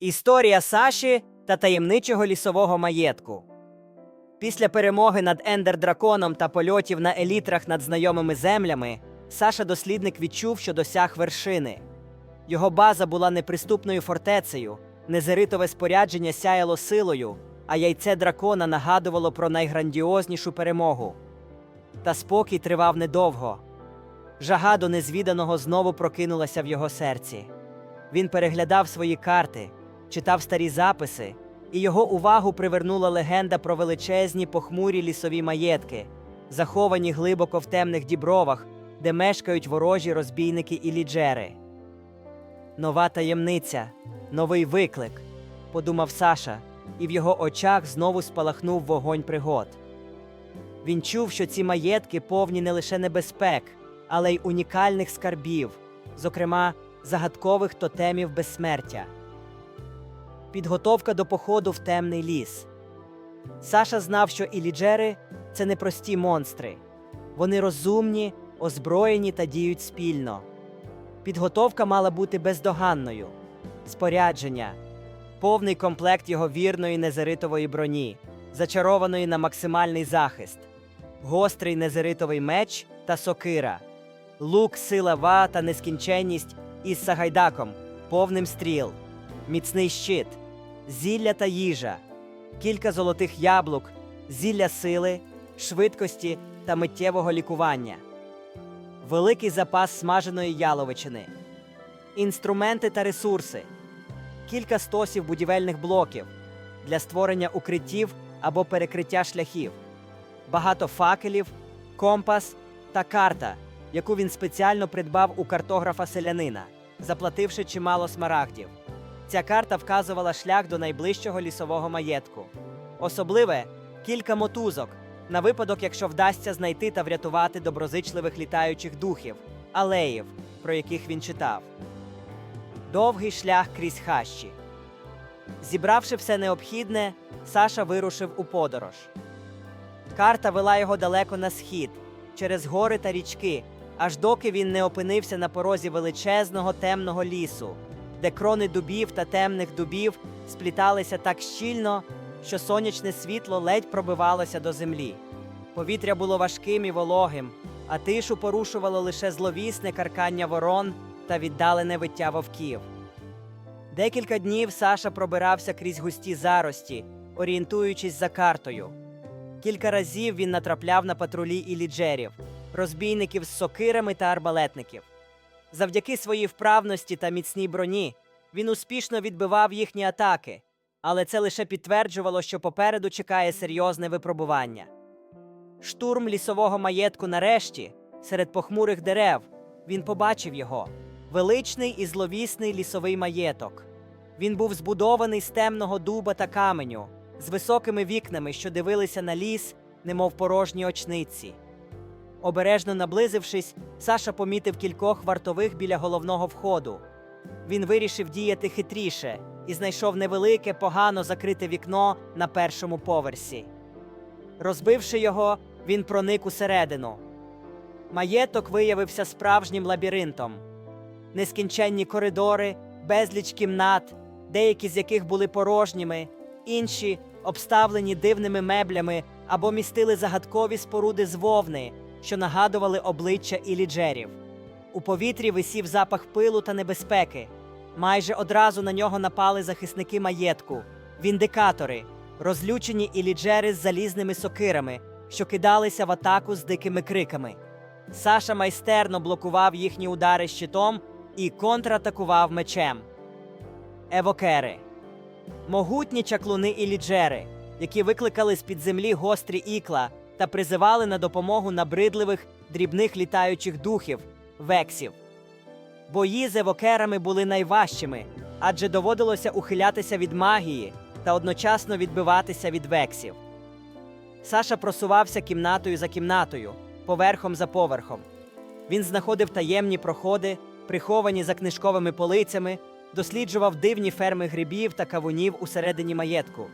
Історія Саші та таємничого лісового маєтку. Після перемоги над Ендер-драконом та польотів на елітрах над знайомими землями, Саша дослідник відчув, що досяг вершини. Його база була неприступною фортецею, незеритове спорядження сяяло силою, а яйце дракона нагадувало про найграндіознішу перемогу. Та спокій тривав недовго. Жага до незвіданого знову прокинулася в його серці. Він переглядав свої карти, читав старі записи, і його увагу привернула легенда про величезні похмурі лісові маєтки, заховані глибоко в темних дібровах, де мешкають ворожі розбійники і ліджери. Нова таємниця, новий виклик, подумав Саша, і в його очах знову спалахнув вогонь пригод. Він чув, що ці маєтки повні не лише небезпек, але й унікальних скарбів, зокрема загадкових тотемів безсмертя. Підготовка до походу в темний ліс. Саша знав, що іліджери це не прості монстри. Вони розумні, озброєні та діють спільно. Підготовка мала бути бездоганною. Спорядження, повний комплект його вірної незеритової броні, зачарованої на максимальний захист, гострий незеритовий меч та сокира, лук, сила ва та нескінченність із сагайдаком, повним стріл, міцний щит, зілля та їжа, кілька золотих яблук, зілля сили, швидкості та миттєвого лікування, великий запас смаженої яловичини, інструменти та ресурси, кілька стосів будівельних блоків для створення укриттів або перекриття шляхів, багато факелів, компас та карта, яку він спеціально придбав у картографа селянина, заплативши чимало смарагдів. Ця карта вказувала шлях до найближчого лісового маєтку. Особливе кілька мотузок на випадок, якщо вдасться знайти та врятувати доброзичливих літаючих духів, алеїв, про яких він читав. Довгий шлях крізь хащі. Зібравши все необхідне, Саша вирушив у подорож. Карта вела його далеко на схід, через гори та річки, аж доки він не опинився на порозі величезного темного лісу, де крони дубів та темних дубів спліталися так щільно, що сонячне світло ледь пробивалося до землі. Повітря було важким і вологим, а тишу порушувало лише зловісне каркання ворон та віддалене виття вовків. Декілька днів Саша пробирався крізь густі зарості, орієнтуючись за картою. Кілька разів він натрапляв на патрулі іліджерів, розбійників з сокирами та арбалетників. Завдяки своїй вправності та міцній броні він успішно відбивав їхні атаки, але це лише підтверджувало, що попереду чекає серйозне випробування. Штурм лісового маєтку нарешті, серед похмурих дерев, він побачив його величний і зловісний лісовий маєток. Він був збудований з темного дуба та каменю, з високими вікнами, що дивилися на ліс, немов порожні очниці. Обережно наблизившись, Саша помітив кількох вартових біля головного входу. Він вирішив діяти хитріше і знайшов невелике, погано закрите вікно на першому поверсі. Розбивши його, він проник усередину. Маєток виявився справжнім лабіринтом. Нескінченні коридори, безліч кімнат, деякі з яких були порожніми, інші обставлені дивними меблями або містили загадкові споруди з вовни, що нагадували обличчя іліджерів. У повітрі висів запах пилу та небезпеки. Майже одразу на нього напали захисники маєтку, віндикатори, розлючені іліджери з залізними сокирами, що кидалися в атаку з дикими криками. Саша майстерно блокував їхні удари щитом і контратакував мечем. Евокери могутні чаклуни і ліджери, які викликали з-під землі гострі ікла та призивали на допомогу набридливих дрібних літаючих духів вексів. Бої з евокерами були найважчими, адже доводилося ухилятися від магії та одночасно відбиватися від вексів. Саша просувався кімнатою за кімнатою, поверхом за поверхом. Він знаходив таємні проходи, приховані за книжковими полицями, досліджував дивні ферми грибів та кавунів усередині маєтку.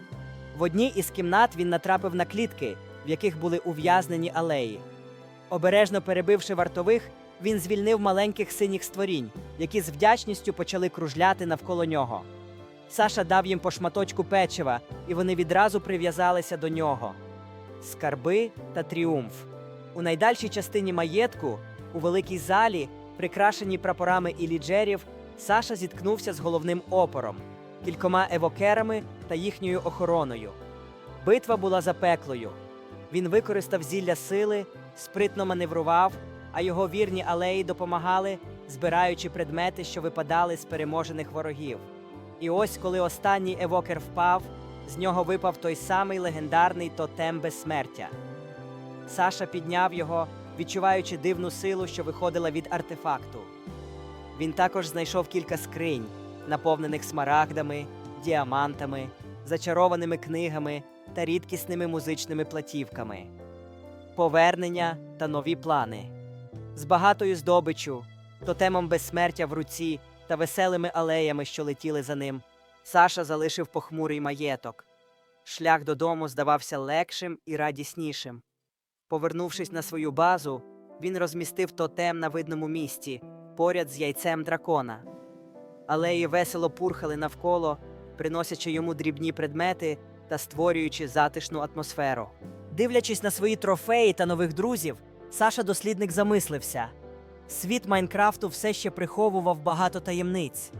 В одній із кімнат він натрапив на клітки, в яких були ув'язнені алеї. Обережно перебивши вартових, він звільнив маленьких синіх створінь, які з вдячністю почали кружляти навколо нього. Саша дав їм по шматочку печива, і вони відразу прив'язалися до нього. Скарби та тріумф. У найдальшій частині маєтку, у великій залі, прикрашеній прапорами і ліджерів, Саша зіткнувся з головним опором, кількома евокерами та їхньою охороною. Битва була запеклою. Він використав зілля сили, спритно маневрував, а його вірні алеї допомагали, збираючи предмети, що випадали з переможених ворогів. І ось, коли останній евокер впав, з нього випав той самий легендарний тотем безсмертя. Саша підняв його, відчуваючи дивну силу, що виходила від артефакту. Він також знайшов кілька скринь, наповнених смарагдами, діамантами, зачарованими книгами та рідкісними музичними платівками. Повернення та нові плани. З багатою здобиччю, тотемом безсмертя в руці та веселими алеями, що летіли за ним, Саша залишив похмурий маєток. Шлях додому здавався легшим і радіснішим. Повернувшись на свою базу, він розмістив тотем на видному місці, поряд з яйцем дракона. Алеї весело пурхали навколо, приносячи йому дрібні предмети та створюючи затишну атмосферу. Дивлячись на свої трофеї та нових друзів, Саша дослідник замислився. Світ Майнкрафту все ще приховував багато таємниць.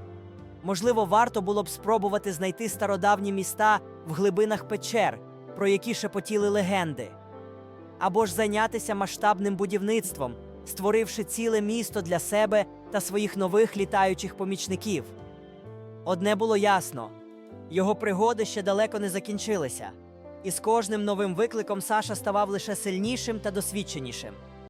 Можливо, варто було б спробувати знайти стародавні міста в глибинах печер, про які шепотіли легенди, або ж зайнятися масштабним будівництвом, створивши ціле місто для себе та своїх нових літаючих помічників. Одне було ясно: його пригоди ще далеко не закінчилися, і з кожним новим викликом Саша ставав лише сильнішим та досвідченішим.